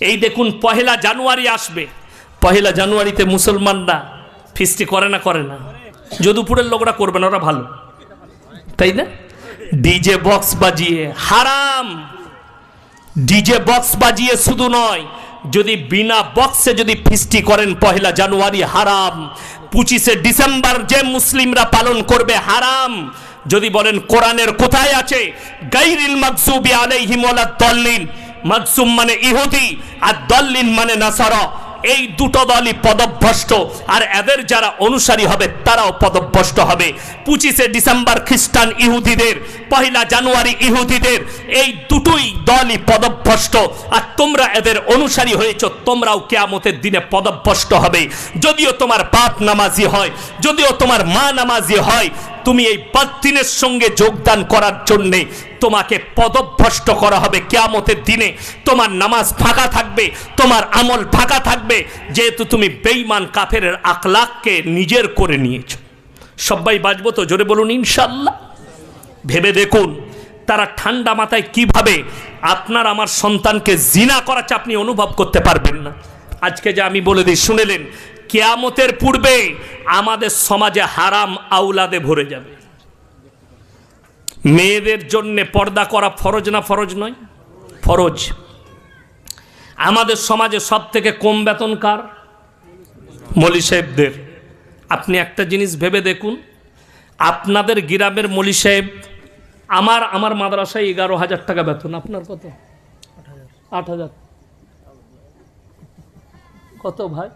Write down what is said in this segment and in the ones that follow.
এই দেখুন, পহেলা জানুয়ারি আসবে। পহেলা জানুয়ারিতে মুসলমানরা ফিস্টি করে না করে না। যদুপুরের লোকরা করবে না, ওরা ভালো। তাই না? ডিজে বক্স বাজিয়ে, হারাম! ডিজে বক্স বাজিয়ে শুধু নয়, যদি বিনা বক্সে যদি ফিস্টি করেন পহেলা জানুয়ারি, হারাম! পঁচিশে ডিসেম্বর যে মুসলিমরা পালন করবে, হারাম! যদি বলেন কোরআনের কোথায় আছে, গাইরিল মাকসুবি আলাইহিম ওয়ালা দল্লিন মাকসুম মানে ইহুদি আর দল্লিন মানে নাসারা। এই দুটো দলই পদভ্রষ্ট। আর এদের যারা অনুসারী হবে, তারাও পদভ্রষ্ট হবে। পঁচিশে ডিসেম্বর খ্রিস্টান ইহুদিদের পহেলা জানুয়ারি ইহুদিদের এই দুটোই দলই পদভ্রষ্ট। আর তোমরা এদের অনুসারী হয়েছ, তোমরাও কেয়ামতের দিনে পদভ্রষ্ট হবে। যদিও তোমার বাপ নামাজি হয়, যদিও তোমার মা নামাজি হয়, তুমি এই বাদ্দিনের সঙ্গে যোগদান করার জন্যে তোমাকে পদভ্রষ্ট করা হবে। কেয়ামতের দিনে তোমার নামাজ ফাঁকা থাকবে, তোমার আমল ফাঁকা থাকবে, যেহেতু তুমি বেইমান কাফের আকলাককে নিজের করে নিয়েছো। সবাই বাজবো তো, জোরে বলুন ইনশাল্লাহ ভেবে দেখুন, তারা ঠান্ডা মাথায় কীভাবে আপনার আমার সন্তানকে জিনা করাচ্ছে আপনি অনুভব করতে পারবেন না। আজকে যে আমি বলে দিই শুনেলেন কেয়ামতের পূর্বে আমাদের সমাজে হারাম আউলাদে ভরে যাবে। মেয়েদের জন্যে পর্দা করা ফরজ না ফরজ নয়? ফরজ। আমাদের সমাজে সব থেকে কম বেতন কার? মলি সাহেবদের। আপনি একটা জিনিস ভেবে দেখুন, আপনাদের গ্রামের মলি সাহেব আমার আমার মাদ্রাসায় এগারো হাজার টাকা বেতন। আপনার কত? আট হাজার। কত ভাই?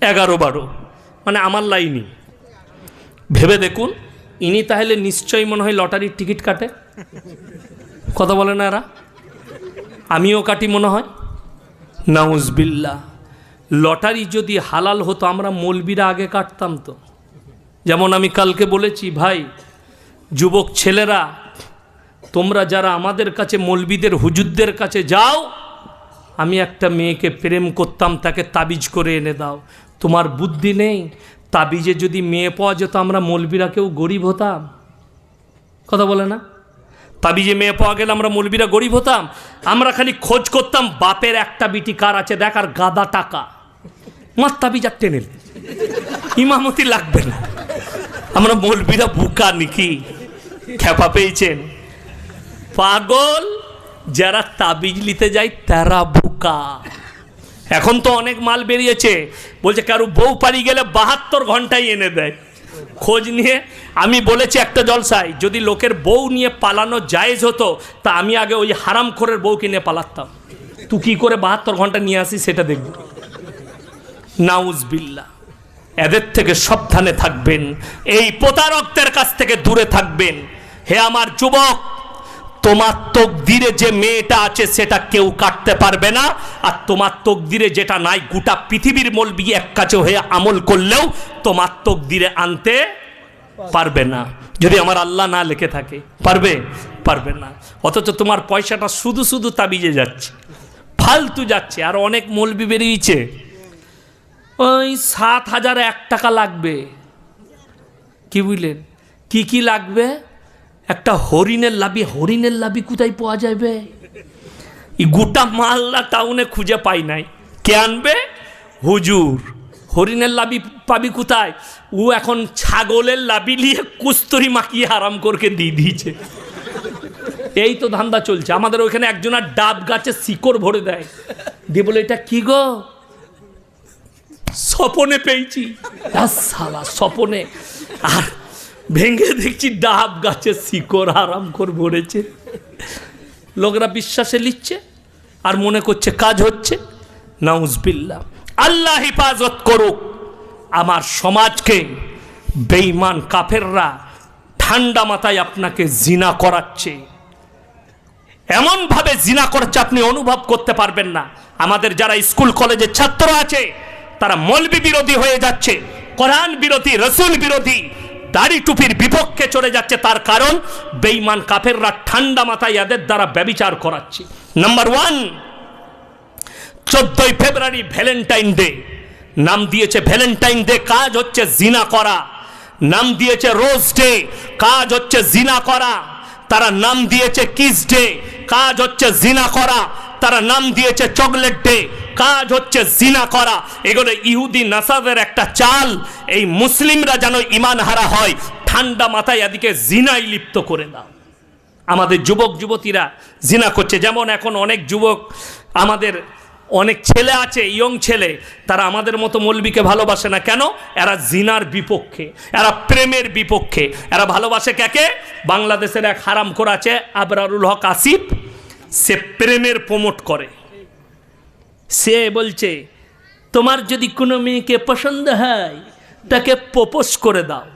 এগারো বারো। মানে আমার লাইনই। ভেবে দেখুন, ইনি তাহলে নিশ্চয়ই মনে হয় লটারির টিকিট কাটে। কথা বলে না এরা? আমিও কাটি মনে হয়। নাউজবিল্লা লটারি যদি হালাল হতো, আমরা মলবিরা আগে কাটতাম তো। যেমন আমি কালকে বলেছি, ভাই যুবক ছেলেরা, তোমরা যারা আমাদের কাছে মলবিদের, হুজুরদের কাছে যাও, আমি একটা মেয়েকে প্রেম করতাম, তাকে তাবিজ করে এনে দাও। তোমার বুদ্ধি নেই, তাবিজে যদি মেয়ে পাওয়া যেত, আমরা মলবিরা কেউ গরিব হতাম। কথা বলে না? তাবিজে মেয়ে পাওয়া গেলে আমরা মলবিরা গরিব হতাম। আমরা খালি খোঁজ করতাম, বাপের একটা বিটি কার আছে, দেখ আর গাদা টাকা। মার তাবিজ আর টেনে ইমামতি লাগবে না। আমরা মলবিরা বুকা নাকি? খেপা পেয়েছেন। পাগল, যারা তাবিজ নিতে যায় তারা বুকা। এখন তো অনেক মাল বেরিয়েছে। বলছে, কারও বউ পারি গেলে বাহাত্তর ঘন্টায় এনে দেয়। খোঁজ নিয়ে আমি বলেছি একটা জলসায়, যদি লোকের বউ নিয়ে পালানো জায়েজ হতো, তা আমি আগে ওই হারাম খোরের বউকে নিয়ে পালাতাম। তুই কী করে বাহাত্তর ঘণ্টা নিয়ে আসি সেটা দেখব। নাউজবিল্লা এদের থেকে সাবধানে থাকবেন। এই প্রতারকদের কাছ থেকে দূরে থাকবেন। হে আমার যুবক, তোমার তকদিরে যে মেয়েটা আছে সেটা কেউ কাটতে পারবে না, আর তোমার তকদিরে যেটা নাই, গোটা পৃথিবীর মলবি এক কাছে হয়ে আমল করলেও তোমার তকদিরে আনতে পারবে না। যদি আমার আল্লাহ না লেখে থাকে, পারবে? পারবে না। অথচ তোমার পয়সাটা শুধু শুধু তাবিজে যাচ্ছে, ফালতু যাচ্ছে, আর অনেক মলবি বেরিয়েছে। ওই সাত হাজার এক টাকা লাগবে। কি বুঝলেন? কি কি লাগবে? একটা হরিণের লাবি হরিণের লাবি কোথায় পাওয়া যাবে? এই গোটা মালদা টাউনে খুঁজে পাই নাই। কে আনবে? হুজুর। হরিণের লাবি পাবি কোথায়? ও এখন ছাগলের লাবি নিয়ে কুস্তরি মাখিয়ে আরাম করকে দিয়ে দিয়েছে। এই তো ধান্দা চলছে। আমাদের ওইখানে একজনের ডাব গাছে শিকড় ভরে দেয়। দিয়ে বলে, এটা কি গো? স্বপনে পেয়েছি। সালা স্বপনে। আর ভেঙে দেখছি ডাব গাছে শিকড় আরাম করে ভরেছে। লোকরা বিশ্বাসে লিখছে আর মনে করছে কাজ হচ্ছে। নাউজবিল্লা আল্লাহ হেফাজত করুক। আমার সমাজকে বেইমান কাফেররা ঠান্ডা মাথায় আপনাকে জিনা করাচ্ছে। এমনভাবে জিনা করছে আপনি অনুভব করতে পারবেন না। আমাদের যারা স্কুল কলেজের ছাত্র আছে, তারা মলবি বিরোধী হয়ে যাচ্ছে। কোরআন বিরোধী, রসুল বিরোধী দাড়ি টুপির বিপক্ষে চলে যাচ্ছে তার কারণ বেইমান কাফেররা ঠান্ডা মাথায় এদের দ্বারা ব্যবিচার করাচ্ছে। নাম্বার ওয়ান চোদ্দই ফেব্রুয়ারি ভ্যালেন্টাইন ডে। নাম দিয়েছে ভ্যালেন্টাইন ডে, কাজ হচ্ছে জিনা করা। নাম দিয়েছে রোজ ডে, কাজ হচ্ছে জিনা করা। তারা নাম দিয়েছে কিস ডে, কাজ হচ্ছে জিনা করা। তারা নাম দিয়েছে চকলেট ডে। কাজ হচ্ছে জিনা করা। এগুলো ইহুদি নাসাদের একটা চাল। এই মুসলিমরা যেন ইমান হারা হয়, ঠান্ডা মাথায় এদিকে জিনাই লিপ্ত করে দাও। আমাদের যুবক, যুবতীরা জিনা করছে। যেমন এখন অনেক যুবক, আমাদের অনেক ছেলে আছে, ইয়ং ছেলে, তারা আমাদের মতো মৌলবীকে ভালোবাসে না। কেন? এরা জিনার বিপক্ষে, এরা প্রেমের বিপক্ষে। এরা ভালোবাসে কাকে? বাংলাদেশের এক হারাম করা আছে, আবরারুল হক আসিফ। সে প্রেমের প্রমোট করে। সে বলছে, তোমার যদি কোনো মেয়েকে পছন্দ হয়, তাকে প্রপোজ করে দাও।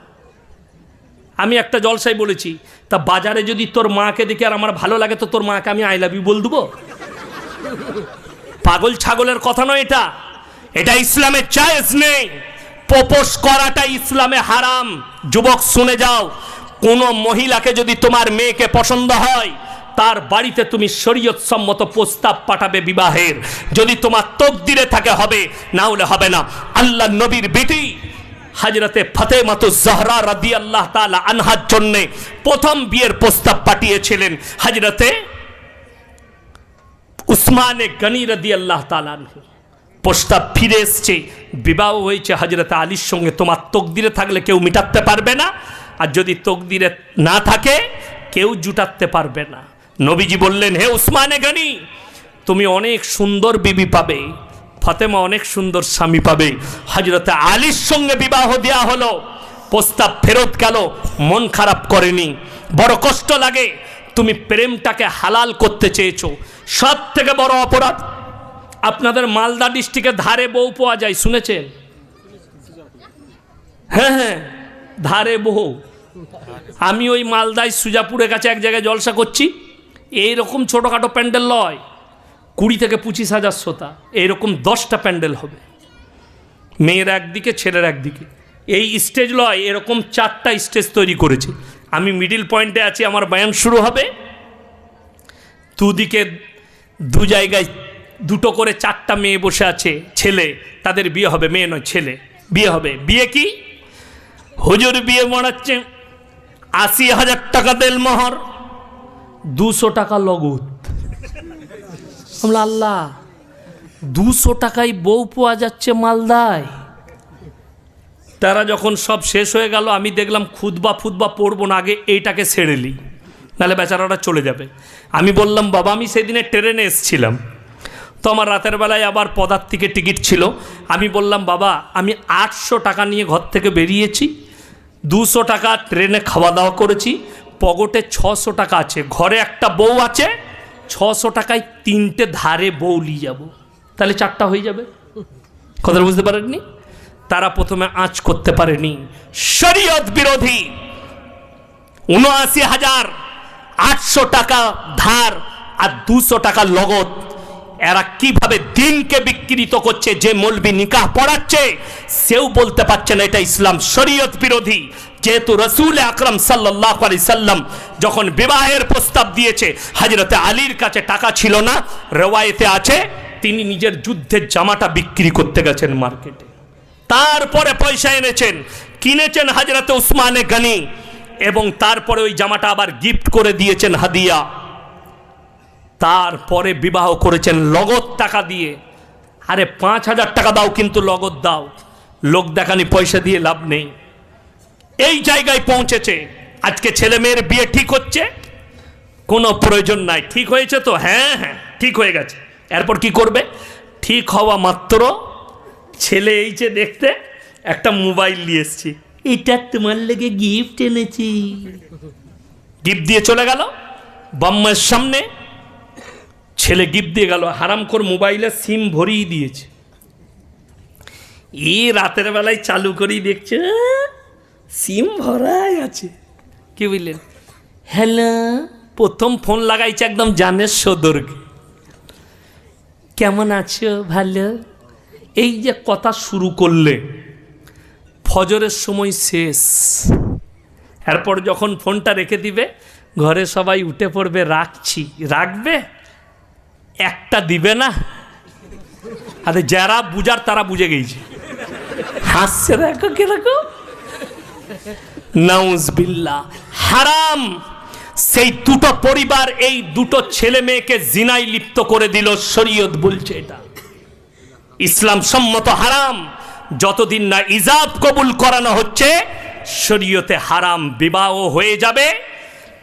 আমি একটা জলসাই বলেছি, তা বাজারে যদি তোর মাকে দেখে আর আমার ভালো লাগে, তো তোর মাকে আমি আই লাভ ইউ বল দেবো? পাগল ছাগলের কথা নয় এটা। এটা ইসলামে চায়েস নেই। প্রপোজ করাটা ইসলামে হারাম। যুবক শুনে যাও, কোনো মহিলাকে যদি তোমার মেয়েকে পছন্দ হয় তার বাড়িতে তুমি শরীয়ত সম্মত প্রস্তাব পাঠাবে বিবাহের। যদি তোমার তকদিরে থাকে হবে, না হলে হবে না। আল্লাহ নবীর বেটি হাজরতে ফতে মাতু জহরা রাদি আল্লাহ তালা আনহার জন্যে প্রথম বিয়ের প্রস্তাব পাঠিয়েছিলেন হাজরতে উসমানে গনি রদি আল্লাহ তালানহু প্রস্তাব ফিরে এসছে, বিবাহ হয়েছে হজরত আলীর সঙ্গে। তোমার তকদিরে থাকলে কেউ মিটাতে পারবে না, আর যদি তকদিরে না থাকে, কেউ জুটাতে পারবে না। নবীজি বললেন, হে উসমানে গানি, তুমি অনেক সুন্দর বিবি পাবে, ফাতেমা অনেক সুন্দর স্বামী পাবে। হজরত আলীর সঙ্গে বিবাহ দেওয়া হলো, প্রস্তাব ফেরত গেল, মন খারাপ করেনি। বড় কষ্ট লাগে, তুমি প্রেমটাকে হালাল করতে চেয়েছো। সব থেকে বড় অপরাধ, আপনাদের মালদা ডিস্ট্রিক্টে ধারে বউ পাওয়া যায়, শুনেছেন? হ্যাঁ হ্যাঁ ধারে বউ। আমি ওই মালদায় সুজাপুরের কাছে এক জায়গায় জলসা করছি। এইরকম ছোটোখাটো প্যান্ডেল লয়, কুড়ি থেকে পঁচিশ হাজার শ্রোতা, এইরকম দশটা প্যান্ডেল হবে। মেয়ের একদিকে, ছেলের একদিকে। এই স্টেজ লয়, এরকম চারটা স্টেজ তৈরি করেছে। আমি মিডিল পয়েন্টে আছি, আমার ব্যায়াম শুরু হবে। দুদিকে, দু জায়গায় দুটো করে চারটা মেয়ে বসে আছে, ছেলে। তাদের বিয়ে হবে, মেয়ে নয়, ছেলে। বিয়ে হবে। বিয়ে কি? হুজুর বিয়ে মরাচ্ছে আশি হাজার টাকা দেল মোহর। দুশো টাকা লগত। আমরা আল্লাহ, দুশো টাকায় বউ পাওয়া যাচ্ছে মালদায়। তারা যখন সব শেষ হয়ে গেল, আমি দেখলাম খুদবা ফুদবা পড়ব না, আগে এইটাকে ছেড়ে নিই নাহলে বেচারাটা চলে যাবে। আমি বললাম, বাবা, আমি সেদিনে ট্রেনে এসছিলাম। তো আমার রাতের বেলায় আবার পদার্থিকের টিকিট ছিল। আমি বললাম, বাবা, আমি আটশো টাকা নিয়ে ঘর থেকে বেরিয়েছি, দুশো টাকা ট্রেনে খাওয়া দাওয়া করেছি পকেটে ছশো টাকা আছে, ঘরে একটা বউ আছে, ছশো টাকায় তিনটে ধারে বউ নিয়ে যাব। তাহলে চারটা হয়ে যাবে। কথাটা বুঝতে পারেননি? তারা প্রথমে আঁচ করতে পারেনি। শরীয়ত বিরোধী, উনআশি হাজার আটশো টাকা ধার আর দুশো টাকা লগত এরা কীভাবে দিনকে বিকৃত করছে, যে মলবি নিকাহ পড়াচ্ছে, সেও বলতে পারছে না এটা ইসলাম শরীয়ত বিরোধী। যেহেতু রসুল আকরম সাল্লাহ আলি সাল্লাম যখন বিবাহের প্রস্তাব দিয়েছে হাজরতে আলীর কাছে টাকা ছিল না, রেওয়ায়েতে আছে, তিনি নিজের যুদ্ধের জামাটা বিক্রি করতে গেছেন মার্কেটে। তারপরে পয়সা এনেছেন, কিনেছেন হাজরতে উসমানে গানি, এবং তারপরে ওই জামাটা আবার গিফট করে দিয়েছেন হাদিয়া। তারপরে বিবাহ করেছেন লগদ টাকা দিয়ে। আরে পাঁচ হাজার টাকা দাও কিন্তু লগদ দাও। লোক দেখানি পয়সা দিয়ে লাভ নেই। এই জায়গায় পৌঁছেছে। আজকে ছেলে মেয়ের বিয়ে ঠিক হচ্ছে? কোনো প্রয়োজন নাই। ঠিক হয়েছে তো? হ্যাঁ হ্যাঁ ঠিক হয়ে গেছে। এরপর কি করবে? ঠিক হওয়া মাত্র ছেলে এই যে দেখতে একটা মোবাইল নিয়ে এসছি। এটা তোমার লেগে গিফট এনেছি। গিফট দিয়ে চলে গেল। বাম্মার সামনে ছেলে গিফট দিয়ে গেল হারাম কর মোবাইলে সিম ভরিয়ে দিয়েছে। এই রাতের বেলায় চালু করেই দেখছে সিম ভরাই আছে। কি বুঝলেন হ্যালো প্রথম ফোন লাগাইছে একদম জানের সদরকে কেমন আছো? ভালো? এই যে কথা শুরু করলে ফজরের সময় শেষ। এরপর যখন ফোনটা রেখে দিবে ঘরে সবাই উঠে পড়বে রাখছি। রাখবে? একটা দিবে না। আরে যারা বুঝার, তারা বুঝে গেছে। হাসছে দেখো কীরকম। নাউজবিল্লা হারাম। সেই দুটো পরিবার, এই দুটো ছেলে মেয়েকে জিনাই লিপ্ত করে দিল, শরীয়ত বলছে এটা। ইসলাম সম্মত হারাম। যতদিন না ইজাব কবুল করানো হচ্ছে, শরীয়তে হারাম বিবাহ হয়ে যাবে।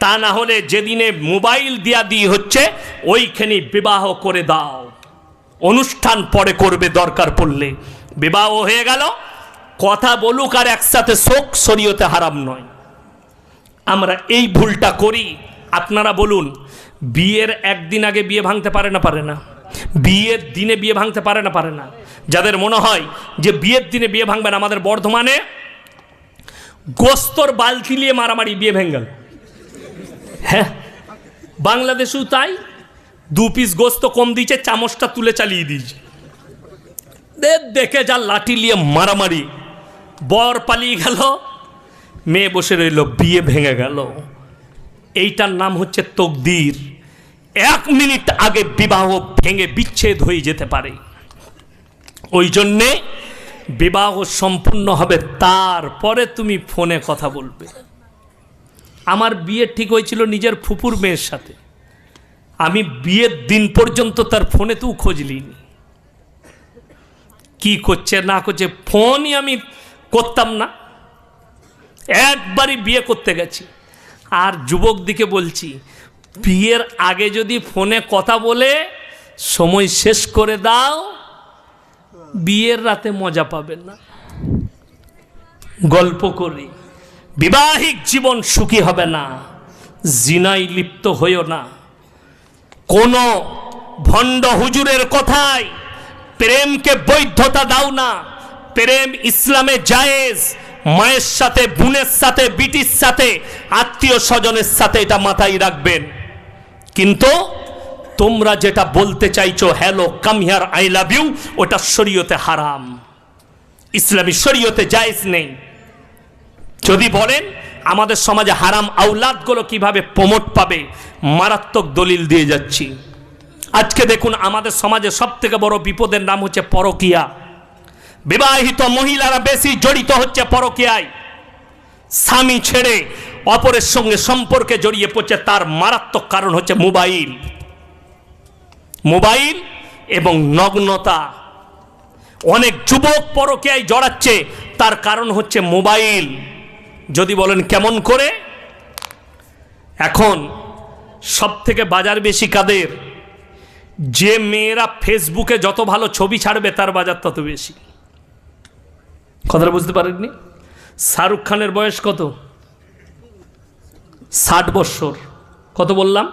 তা না হলে যেদিনে মোবাইল দিয়া দিয়ে হচ্ছে ওইখানে বিবাহ করে দাও। অনুষ্ঠান পরে করবে দরকার পড়লে। বিবাহ হয়ে গেল, কথা বলুক আর একসাথে শোক, শরীয়তে হারাম নয়। আমরা এই ভুলটা করি। আপনারা বলুন, বিয়ের একদিন আগে বিয়ে ভাঙতে পারে না পারে না? বিয়ের দিনে বিয়ে ভাঙতে পারে না পারে না? যাদের মনে হয় যে বিয়ের দিনে বিয়ে ভাঙবেন আমাদের বর্ধমানে গোস্তর বালতি নিয়ে মারামারি বিয়ে ভেঙে গেল। হ্যাঁ? বাংলাদেশেও তাই। দু পিস গোস্ত কম দিয়েছে, চামচটা তুলে চালিয়ে দিয়েছে। দেখে যা লাঠি নিয়ে মারামারি। বর পালিয়ে গেল, মেয়ে বসে রইল, বিয়ে ভেঙে গেল। এইটার নাম হচ্ছে তকদির। এক মিনিট আগে বিবাহ ভেঙে বিচ্ছেদ হয়ে যেতে পারে। ওই জন্যে বিবাহ সম্পূর্ণ হবে তারপরে তুমি ফোনে কথা বলবে। আমার বিয়ে ঠিক হয়েছিল নিজের ফুপুর মেয়ের সাথে। আমি বিয়ের দিন পর্যন্ত তার ফোনে তো খোঁজ নিইনি। কি করছে, না করছে ফোনই আমি করতাম না। একবারই বিয়ে করতে গেছি। আর যুবক দিকে বলছি, বিয়ের আগে যদি ফোনে কথা বলে, সময় শেষ করে দাও, বিয়ের রাতে মজা পাবেন না। গল্প করি। বিবাহিক জীবন সুখী হবে না জিনাই লিপ্ত হইও না। কোনো ভণ্ড হুজুরের কথায় প্রেমকে বৈধতা দাও না, প্রেম ইসলামে জায়েজ, মায়ের সাথে, বোনের সাথে, বিটির সাথে, আত্মীয় স্বজনের সাথে এটা মাথায় রাখবেন। কিন্তু তোমরা যেটা বলতে চাইছো, hello, come here, I love you, ওটা শরীয়তে হারাম। ইসলামী শরীয়তে জায়েজ নেই। যদি বলেন, আমাদের সমাজে হারাম আউলাদগুলো কীভাবে প্রমোট পাবে, মারাত্মক দলিল দিয়ে যাচ্ছি। আজকে দেখুন, আমাদের সমাজে সব থেকে বড় বিপদের নাম হচ্ছে পরকিয়া। বিবাহিত মহিলারা বেশি জড়িত হচ্ছে পরকিয়ায়। স্বামী ছেড়ে অপরের সঙ্গে সম্পর্কে জড়িয়ে পড়ছে, তার মারাত্মক কারণ হচ্ছে মোবাইল। মোবাইল এবং নগ্নতা। অনেক যুবক পরকীয়ায় জড়াচ্ছে, তার কারণ হচ্ছে মোবাইল। যদি বলেন কেমন করে? এখন সব থেকে বাজার বেশি কাদের? যে মেয়েরা ফেসবুকে যত ভালো ছবি ছাড়বে, তার বাজার তত বেশি। কথাটা বুঝতে পারেননি? শাহরুখ খানের বয়স কত? ষাট বৎসর। কত বললাম?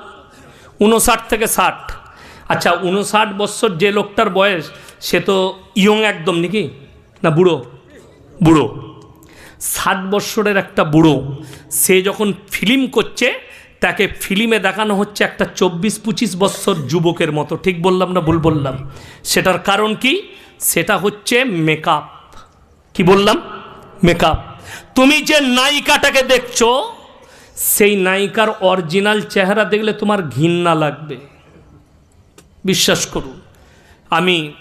উনষাট থেকে ষাট। আচ্ছা উনষাট বৎসর যে লোকটার বয়স, সে তো ইয়ং একদম নাকি? না বুড়ো? বুড়ো। ষাট বৎসরের একটা বুড়ো, সে যখন ফিল্ম করছে, তাকে ফিল্মে দেখানো হচ্ছে একটা চব্বিশ পঁচিশ বৎসর যুবকের মতো। ঠিক বললাম না ভুল বললাম? সেটার কারণ কি? সেটা হচ্ছে মেকআপ কি বললাম? মেকআপ তুমি যে নায়িকাটাকে দেখছ, সেই নায়িকার অরিজিনাল চেহারা দেখলে তোমার ঘৃণা লাগবে। বিশ্বাস করুন। আমি,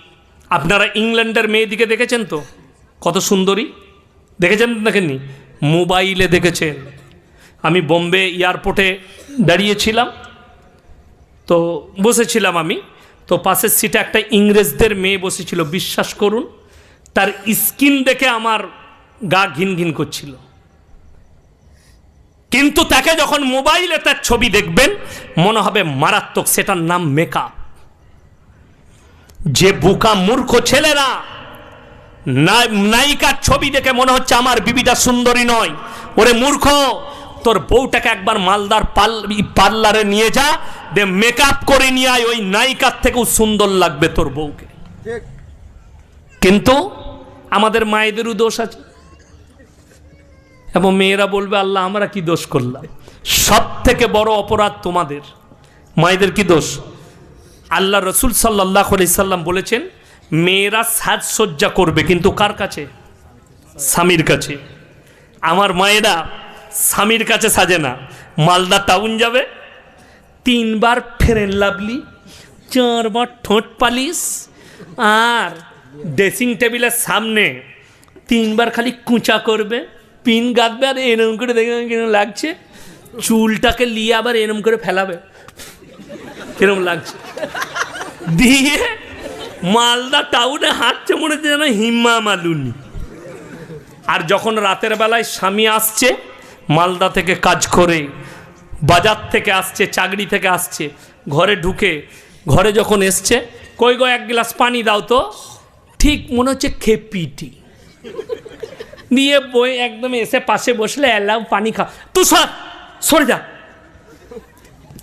আপনারা ইংল্যান্ডের মেয়েদিকে দেখেছেন তো? কত সুন্দরী? দেখেছেন? দেখেননি? মোবাইলে দেখেছেন। আমি বোম্বে এয়ারপোর্টে দাঁড়িয়েছিলাম। তো বসেছিলাম আমি। তো পাশের সিটে একটা ইংরেজদের মেয়ে বসেছিল, বিশ্বাস করুন। তার স্কিন দেখে আমার গা ঘিন ঘিন করছিল। কিন্তু তাকে যখন মোবাইলে তার ছবি দেখবেন, মনে হবে মারাত্মক, সেটার নাম মেকআপ যে বুকা মূর্খ ছেলেরা! নায়িকার ছবি দেখে মনে হচ্ছে আমার বিবিটা সুন্দরী নয়। ওরে মূর্খ তোর বউটাকে একবার মালদার পার্লারে নিয়ে যা দে মেকআপ করে নিয়ে আয় ওই নায়িকার থেকেও সুন্দর লাগবে তোর বউকে। কিন্তু আমাদের মায়েদেরও দোষ আছে। এবং মেয়েরা বলবে আল্লাহ আমরা কি দোষ করলাম? সব থেকে বড় অপরাধ তোমাদের। মায়েদের কি দোষ? আল্লাহ রসুল সাল্লাহ সাল্লাম বলেছেন মেয়েরা সাজসজ্জা করবে কিন্তু কার কাছে? স্বামীর কাছে। আমার মায়েরা স্বামীর কাছে সাজে না। মালদা টাউন যাবে, তিনবার ফেরেন লাভলি, চারবার ঠোঁট পালিশ, আর ড্রেসিং টেবিলের সামনে তিনবার খালি কুঁচা করবে, পিন গাঁদবে আর এরম করে দেখবে কেন লাগছে। চুলটাকে নিয়ে আবার এরম করে ফেলাবে। কিরম লাগছে। দিয়ে মালদা টাউনে হাঁটছে মনে হচ্ছে যেন হিম্মা মালুনি। আর যখন রাতের বেলায় স্বামী আসছে, মালদা থেকে কাজ করে, বাজার থেকে আসছে, চাকরি থেকে আসছে, ঘরে ঢুকে, ঘরে যখন এসছে, কই গো, এক গ্লাস পানি দাও তো। ঠিক মনে হচ্ছে খেপিটি নিয়ে বই একদম এসে পাশে বসলে এলাও পানি খা। তুই সর, সরে যা।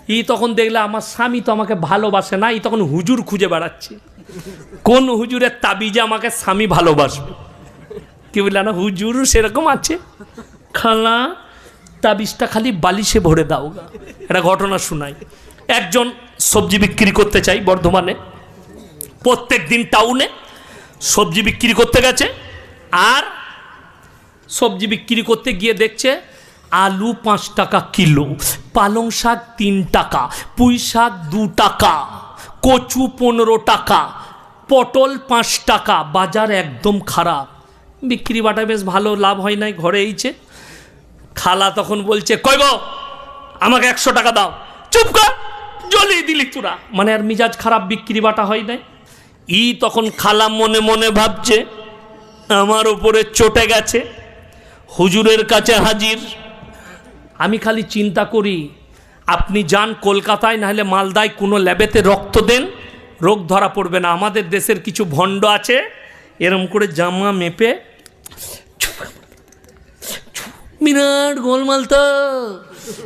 ই তখন দেখলে, আমার স্বামী তো আমাকে ভালোবাসে না। ই তখন হুজুর খুঁজে বেড়াচ্ছে। কোন হুজুরের তাবিজে আমাকে স্বামী ভালোবাসবে? কি বললে না হুজুরও সেরকম আছে? খালা, তাবিজটা খালি বালিশে ভরে দাও একটা ঘটনা শোনাই। একজন সবজি বিক্রি করতে চাই বর্ধমানে। প্রত্যেক দিন টাউনে সবজি বিক্রি করতে গেছে। আর সবজি বিক্রি করতে গিয়ে দেখছে আলু পাঁচ টাকা কিলো, পালং শাক তিন টাকা, পুঁই শাক দু টাকা। কচু পনেরো টাকা, পটল পাঁচ টাকা, বাজার একদম খারাপ। বিক্রি বাটা বেশ ভালো, লাভ হয় নাই, ঘরে এইছে খালা তখন বলছে, কই গো, আমাকে একশো টাকা দাও। চুপ কর, জ্বলিয়ে দিলি তোরা। মানে আর মিজাজ খারাপ, বিক্রি বাটা হয় নাই। ই তখন খালা মনে মনে ভাবছে, আমার ওপরে চটে গেছে, হুজুরের কাছে হাজির। আমি খালি চিন্তা করি আপনি যান কলকাতায় নাহলে মালদায় কোনো ল্যাবেতে রক্ত দেন রোগ ধরা পড়বে না। আমাদের দেশের কিছু ভণ্ড আছে এরম করে জামা মেপে বিরাট গোলমাল তো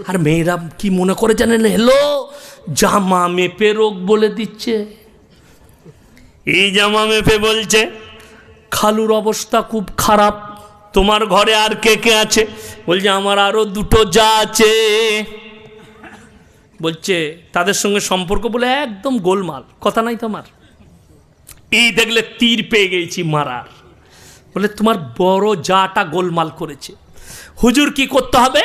আর মেয়েরা কি মনে করে জানেন? হেলো জামা মেপে রোগ বলে দিচ্ছে। এই জামা মেপে বলছে খালুর অবস্থা খুব খারাপ। তোমার ঘরে আর কে কে আছে? বলছে আমার আরও দুটো যা আছে। বলছে, তাদের সঙ্গে সম্পর্ক বলে একদম গোলমাল, কথা নাই তোমার। এই দেখলে তীর পেয়ে গেছি মারার। বলে, তোমার বড় যাটা গোলমাল করেছে। হুজুর কি করতে হবে?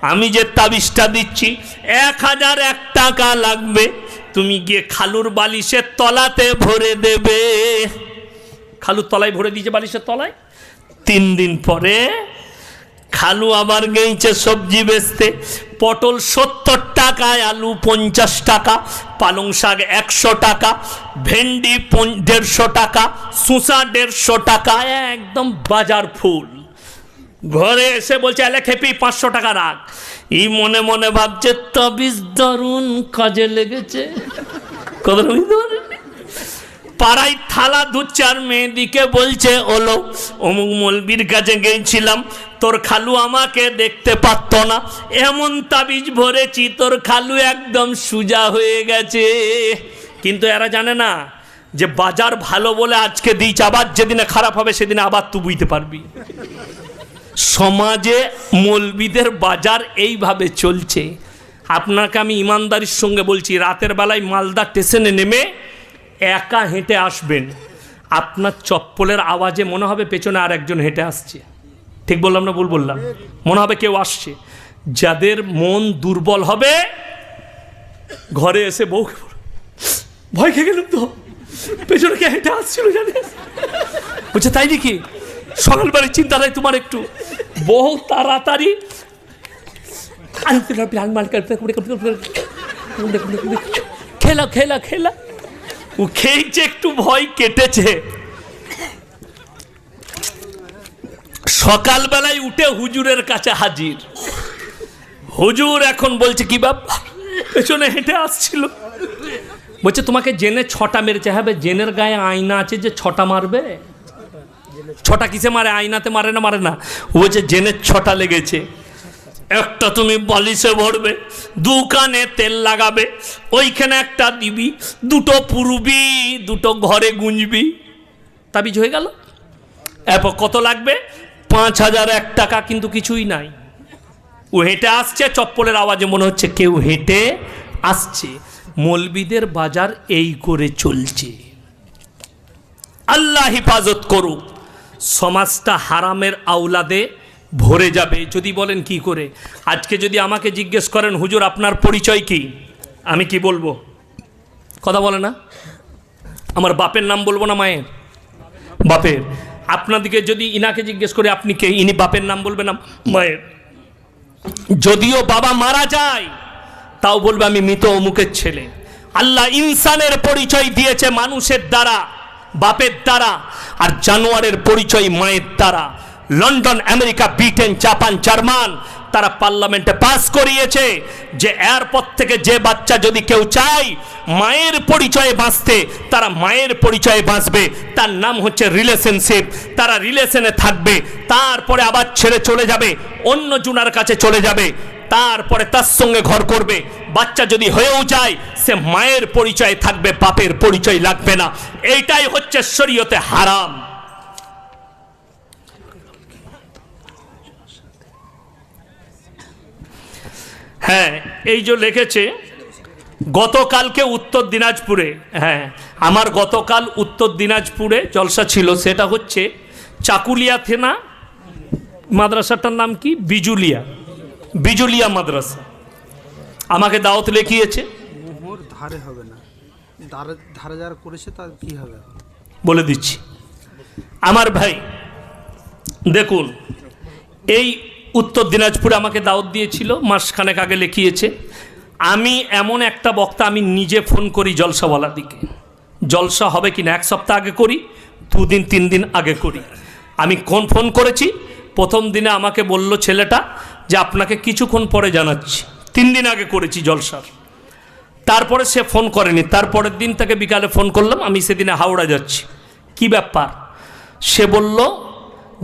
আমি যে তাবিজটা দিচ্ছি, এক হাজার এক টাকা লাগবে, তুমি গিয়ে খালুর বালিশের তলাতে ভরে দেবে। খালুর তলায় ভরে দিয়েছে বালিশের তলায়? তিন দিন পরে খালু আবার গেইছে সবজি বেচতে। পটল সত্তর টাকায়, আলু পঞ্চাশ টাকা, পালং শাক একশো টাকা, ভেন্ডি দেড়শো টাকা, শসা দেড়শো টাকা, একদম বাজার ফুল। ঘরে এসে বলছে এলে খেপি, পাঁচশো টাকা রাখ। ই মনে মনে ভাবছে, তবিজ দারুণ কাজে লেগেছে। পারেননি? পাড়ায় থালা ধুচ্ছে আর মেয়েদিকে বলছে, ওলো, অমুক মলবির কাছে গেছিলাম, তোর খালু আমাকে দেখতে পারত না। এমন তাবিজ ভরেছি, তোর খালু একদম সুজা হয়ে গেছে। কিন্তু এরা জানে না যে বাজার ভালো বলে আজকে দিয়েছে, আবার যেদিনে খারাপ হবে সেদিনে আবার তুই বুঝতে পারবি। সমাজে মলবিদের বাজার এইভাবে চলছে। আপনাকে আমি ইমানদারির সঙ্গে বলছি, রাতের বেলায় মালদা স্টেশনে নেমে একা হেঁটে আসবেন। আপনার চপ্পলের আওয়াজে মনে হবে পেছনে আর একজন হেঁটে আসছে। ঠিক বললাম না ভুল বললাম? মনে হবে কেউ আসছে। যাদের মন দুর্বল হবে ঘরে এসে বলবে, ভয় খেয়ে গেলাম তো। পেছনে কে হেঁটে আসছিল জানিস বলছে তাই নাকি? সকালবেলায় চিন্তা নাই তোমার একটু। বহু তাড়াতাড়ি খেলা খেলা খেলা। ও খেয়েছে একটু ভয় কেটেছে। সকালবেলায় উঠে হুজুরের কাছে হাজির। হুজুর এখন বলছে কি বাপ পেছনে হেঁটে আসছিল। বলছে তোমাকে জেনে ছটা মেরেছে। হ্যাঁ বে, জেনের গায়ে আয়না আছে যে ছটা মারবে? ছটা কিসে মারে? আয়নাতে মারে না মারে না? বলছে জেনের ছটা লেগেছে। একটা তুমি বালিশে ভরবে দু কানে তেল লাগাবে, ওইখানে একটা দিবি, দুটো পুরবি, দুটো ঘরে গুঁজবি। তাবিজ হয়ে গেল। এরপর কত লাগবে? পাঁচ হাজার, এক টাকা কিন্তু কিছুই নাই। ও হেঁটে আসছে, চপ্পলের আওয়াজে মনে হচ্ছে কেউ হেঁটে আসছে। মলবিদের বাজার এই করে চলছে। আল্লাহ হেফাজত করুক। সমাজটা হারামের আওলাদে ভরে যাবে। যদি বলেন কি করে? আজকে যদি আমাকে জিজ্ঞেস করেন, হুজুর, আপনার পরিচয় কি? আমি কি বলব? কথা বলে না? আমার বাপের নাম বলব না মায়ের? বাপের। আপনাদিকে যদি ইনাকে জিজ্ঞেস করে, আপনি কে? ইনি বাপের নাম বলবেন না মায়ের। যদিও বাবা মারা যায়, তাও বলবে, আমি মৃত অমুকের ছেলে। আল্লাহ ইনসানের পরিচয় দিয়েছে মানুষের দ্বারা, বাপের দ্বারা, আর জানোয়ারের পরিচয় মায়ের দ্বারা। London, America, Britain, Japan, German, তারা পার্লামেন্টে পাস করিয়েছে যে এরপর থেকে যে বাচ্চা যদি কেউ চায় মায়ের পরিচয়ে বাঁচতে, তারা মায়ের পরিচয়ে বাঁচবে। তার নাম হচ্ছে রিলেশনশিপ। তারা রিলেশনে থাকবে, তারপরে আবার ছেড়ে চলে যাবে, অন্য জুনার কাছে চলে যাবে, তারপরে তার সঙ্গে ঘর করবে। বাচ্চা যদি হয়েও যায়, সে মায়ের পরিচয় থাকবে, বাপের পরিচয় লাগবে না। এইটাই হচ্ছে শরীয়তে হারাম। হ্যাঁ এই যে লিখেছে গতকালকে উত্তর দিনাজপুরে হ্যাঁ আমার গতকাল উত্তর দিনাজপুরে জলসা ছিল সেটা হচ্ছে চাকুলিয়া থেনা মাদ্রাসাটার নাম কি? বিজুলিয়া বিজুলিয়া মাদ্রাসা। আমাকে দাওয়াত লিখিয়েছে। ধারে হবে না। ধারে ধারে যারা করেছে তার কি হবে? বলে দিচ্ছি। আমার ভাই দেখুন এই উত্তর দিনাজপুরে আমাকে দাওয়াত দিয়েছিল, মাসখানেক আগে লিখিয়েছে। আমি এমন একটা বক্তা আমি নিজে ফোন করি জলসাওয়ালা দিকে। জলসা হবে কি না এক সপ্তাহ আগে করি, দুদিন, তিন দিন আগে করি। আমি কোন ফোন করেছি? প্রথম দিনে আমাকে বলল ছেলেটা যে আপনাকে কিছুক্ষণ পরে জানাচ্ছি। তিন দিন আগে করেছি জলসার। তারপরে সে ফোন করেনি। তারপরের দিন তাকে বিকালে ফোন করলাম, আমি সেদিনে হাওড়া যাচ্ছি। কি ব্যাপার? সে বলল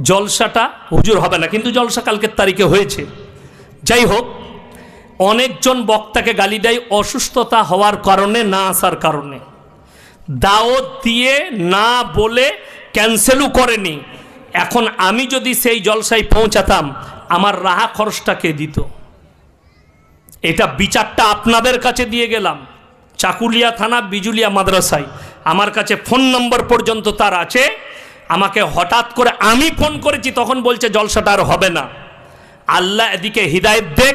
জলসাটা হুজুর হবে না, কিন্তু জলসা কালকের তারিখে হয়েছে। যাই হোক, অনেকজন বক্তাকে গালি দেয় অসুস্থতা হওয়ার কারণে, না আসার কারণে। দাওয়াত দিয়ে না বলে ক্যান্সেলও করেনি। এখন আমি যদি সেই জলসায় পৌঁছাতাম, আমার রাহা খরচটা কে দিত? এটা বিচারটা আপনাদের কাছে দিয়ে গেলাম। চাকুলিয়া থানা, বিজুলিয়া মাদ্রাসায়। আমার কাছে ফোন নম্বর পর্যন্ত তার আছে। আমাকে হঠাৎ করে আমি ফোন করেছি তখন বলছে জলসাটা আর হবে না। আল্লাহ এদিকে হৃদায়ত দেখ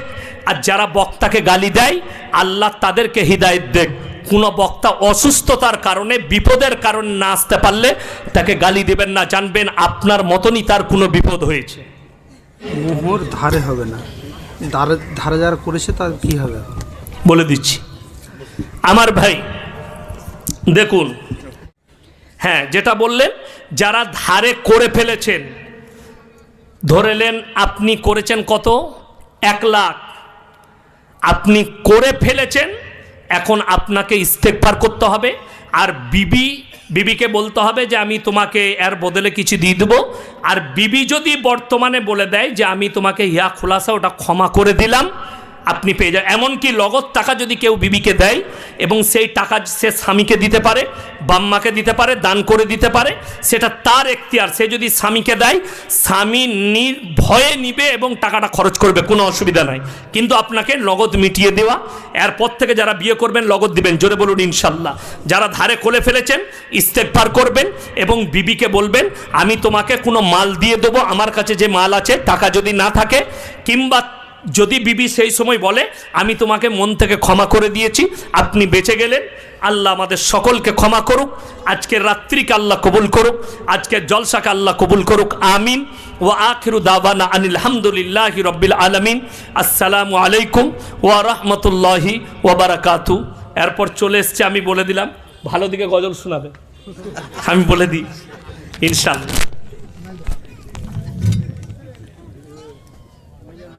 আর যারা বক্তাকে গালি দেয় আল্লাহ তাদেরকে হৃদায়ত দেখ। কোনো বক্তা অসুস্থতার কারণে বিপদের কারণে না আসতে পারলে তাকে গালি দেবেন না জানবেন আপনার মতনই তার কোনো বিপদ হয়েছে। মোহর ধারে হবে না। ধারে ধারে যারা করেছে তার কি হবে? বলে দিচ্ছি। আমার ভাই দেখুন হ্যাঁ যেটা বললেন, যারা ধারে করে ফেলেছেন ধরেলেন আপনি করেছেন কত? এক লাখ। আপনি করে ফেলেছেন, এখন আপনাকে ইস্তেকবার করতে হবে। আর বিবি, বিবিকে বলতে হবে যে, আমি তোমাকে এর বদলে কিছু দিয়ে দেবো। আর বিবি যদি বর্তমানে বলে দেয় যে, আমি তোমাকে ইয়া খোলাসা, ওটা ক্ষমা করে দিলাম আপনি পেয়ে যান। এমনকি লগত টাকা যদি কেউ বিবিকে দেয় এবং সেই টাকা সে স্বামীকে দিতে পারে বাম্মাকে দিতে পারে, দান করে দিতে পারে, সেটা তার এখতিয়ার। সে যদি স্বামীকে দেয়, স্বামী ভয়ে নিবে এবং টাকাটা খরচ করবে, কোনো অসুবিধা নাই। কিন্তু আপনাকে নগদ মিটিয়ে দেওয়া, এরপর থেকে যারা বিয়ে করবেন নগদ দিবেন। জোরে বলুন, ইনশাল্লাহ। যারা ধারে কোলে ফেলেছেন ইস্তেকবার করবেন এবং বিবিকে বলবেন, আমি তোমাকে কোনো মাল দিয়ে দেবো, আমার কাছে যে মাল আছে, টাকা যদি না থাকে, কিংবা যদি বিবি সেই সময় বলে, আমি তোমাকে মন থেকে ক্ষমা করে দিয়েছি, আপনি বেঁচে গেলেন, আল্লাহ আমাদের সকলকে ক্ষমা করুক আজকের রাত্রিকে আল্লাহ কবুল করুক আজকের জলসাকে আল্লাহ কবুল করুক, আমিন। ও আখিরু দাবানা আনিল হামদুলিল্লাহি রব্বিল আলমিন। আসসালামু আলাইকুম ওয়া রহমতুল্লাহি ওয়াবারাকাতু এরপর চলে এসছে, আমি বলে দিলাম, ভালো দিকে গজল শোনাবে। আমি বলে দিই ইনশাল্লাহ